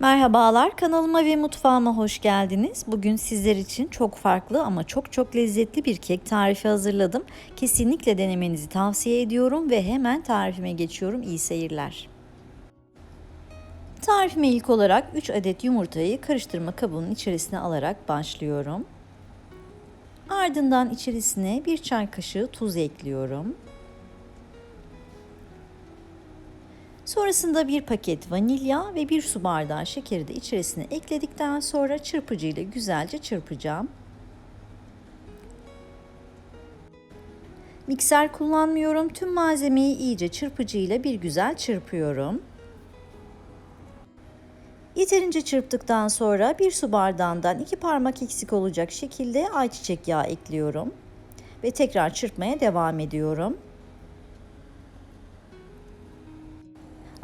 Merhabalar kanalıma ve mutfağıma hoş geldiniz. Bugün sizler için çok farklı ama çok çok lezzetli bir kek tarifi hazırladım. Kesinlikle denemenizi tavsiye ediyorum ve hemen tarifime geçiyorum. İyi seyirler. Tarifime ilk olarak 3 adet yumurtayı karıştırma kabının içerisine alarak başlıyorum. Ardından içerisine 1 çay kaşığı tuz ekliyorum. Sonrasında bir paket vanilya ve bir su bardağı şekeri de içerisine ekledikten sonra çırpıcı ile güzelce çırpacağım. Mikser kullanmıyorum. Tüm malzemeyi iyice çırpıcı ile bir güzel çırpıyorum. Yeterince çırptıktan sonra bir su bardağından iki parmak eksik olacak şekilde ayçiçek yağı ekliyorum ve tekrar çırpmaya devam ediyorum.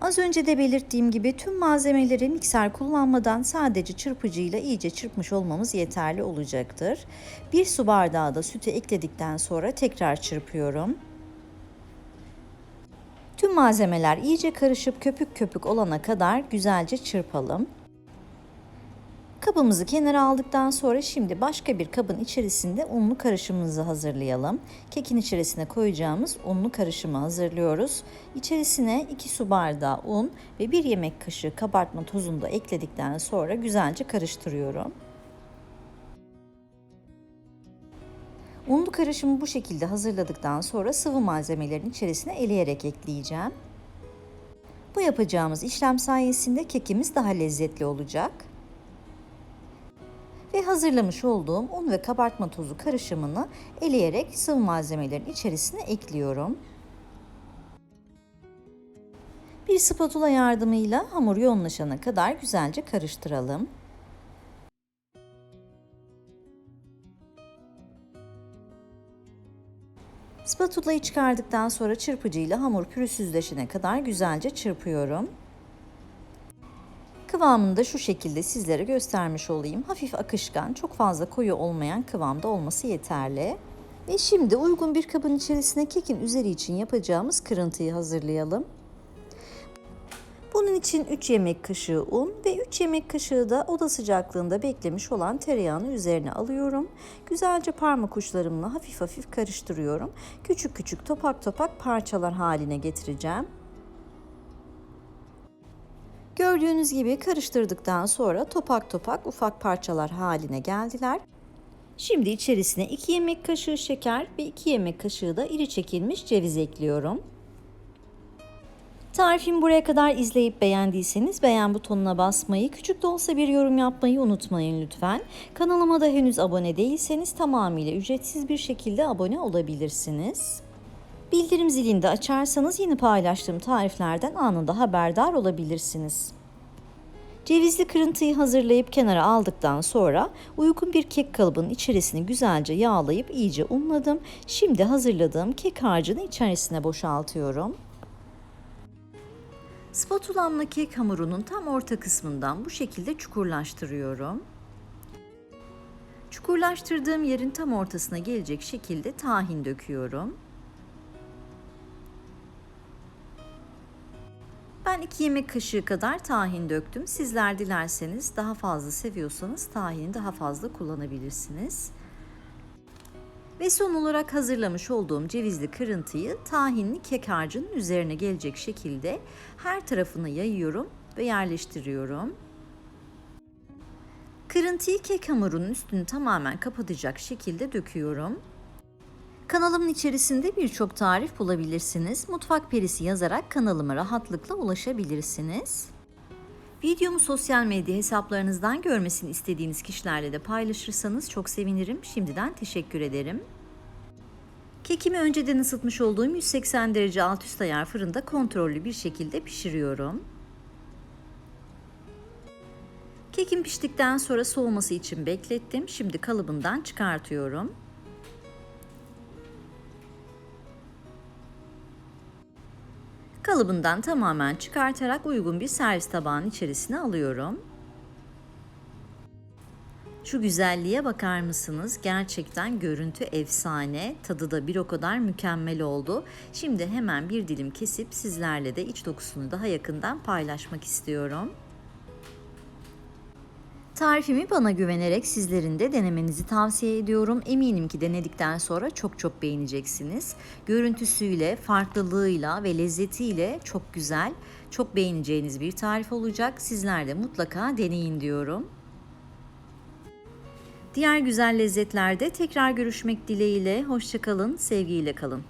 Az önce de belirttiğim gibi tüm malzemeleri mikser kullanmadan sadece çırpıcıyla iyice çırpmış olmamız yeterli olacaktır. Bir su bardağı da sütü ekledikten sonra tekrar çırpıyorum. Tüm malzemeler iyice karışıp köpük köpük olana kadar güzelce çırpalım. Kabımızı kenara aldıktan sonra şimdi başka bir kabın içerisinde unlu karışımımızı hazırlayalım. Kekin içerisine koyacağımız unlu karışımı hazırlıyoruz. İçerisine 2 su bardağı un ve 1 yemek kaşığı kabartma tozunu da ekledikten sonra güzelce karıştırıyorum. Unlu karışımı bu şekilde hazırladıktan sonra sıvı malzemelerin içerisine eleyerek ekleyeceğim. Bu yapacağımız işlem sayesinde kekimiz daha lezzetli olacak ve hazırlamış olduğum un ve kabartma tozu karışımını eleyerek sıvı malzemelerin içerisine ekliyorum. Bir spatula yardımıyla hamur yoğunlaşana kadar güzelce karıştıralım. Spatulayı çıkardıktan sonra çırpıcıyla hamur pürüzsüzleşene kadar güzelce çırpıyorum. Kıvamını da şu şekilde sizlere göstermiş olayım. Hafif akışkan, çok fazla koyu olmayan kıvamda olması yeterli. Ve şimdi uygun bir kabın içerisine kekin üzeri için yapacağımız kırıntıyı hazırlayalım. Bunun için 3 yemek kaşığı un ve 3 yemek kaşığı da oda sıcaklığında beklemiş olan tereyağını üzerine alıyorum. Güzelce parmak uçlarımla hafif hafif karıştırıyorum. Küçük küçük topak topak parçalar haline getireceğim. Gördüğünüz gibi karıştırdıktan sonra topak topak ufak parçalar haline geldiler. Şimdi içerisine 2 yemek kaşığı şeker ve 2 yemek kaşığı da iri çekilmiş ceviz ekliyorum. Tarifimi buraya kadar izleyip beğendiyseniz beğen butonuna basmayı, küçük de olsa bir yorum yapmayı unutmayın lütfen. Kanalıma da henüz abone değilseniz tamamıyla ücretsiz bir şekilde abone olabilirsiniz. Bildirim zilini de açarsanız yeni paylaştığım tariflerden anında haberdar olabilirsiniz. Cevizli kırıntıyı hazırlayıp kenara aldıktan sonra uygun bir kek kalıbının içerisini güzelce yağlayıp iyice unladım. Şimdi hazırladığım kek harcını içerisine boşaltıyorum. Spatulamla kek hamurunun tam orta kısmından bu şekilde çukurlaştırıyorum. Çukurlaştırdığım yerin tam ortasına gelecek şekilde tahin döküyorum. Ben 2 yemek kaşığı kadar tahin döktüm. Sizler dilerseniz daha fazla seviyorsanız tahini daha fazla kullanabilirsiniz. Ve son olarak hazırlamış olduğum cevizli kırıntıyı tahinli kek harcının üzerine gelecek şekilde her tarafına yayıyorum ve yerleştiriyorum. Kırıntıyı kek hamurunun üstünü tamamen kapatacak şekilde döküyorum. Kanalımın içerisinde birçok tarif bulabilirsiniz. Mutfak Perisi yazarak kanalıma rahatlıkla ulaşabilirsiniz. Videomu sosyal medya hesaplarınızdan görmesini istediğiniz kişilerle de paylaşırsanız çok sevinirim. Şimdiden teşekkür ederim. Kekimi önceden ısıtmış olduğum 180 derece alt üst ayar fırında kontrollü bir şekilde pişiriyorum. Kekim piştikten sonra soğuması için beklettim. Şimdi kalıbından çıkartıyorum. Kalıbından tamamen çıkartarak uygun bir servis tabağının içerisine alıyorum. Şu güzelliğe bakar mısınız? Gerçekten görüntü efsane, tadı da bir o kadar mükemmel oldu. Şimdi hemen bir dilim kesip sizlerle de iç dokusunu daha yakından paylaşmak istiyorum. Tarifimi bana güvenerek sizlerin de denemenizi tavsiye ediyorum. Eminim ki denedikten sonra çok çok beğeneceksiniz. Görüntüsüyle, farklılığıyla ve lezzetiyle çok güzel, çok beğeneceğiniz bir tarif olacak. Sizler de mutlaka deneyin diyorum. Diğer güzel lezzetlerde tekrar görüşmek dileğiyle. Hoşçakalın, sevgiyle kalın.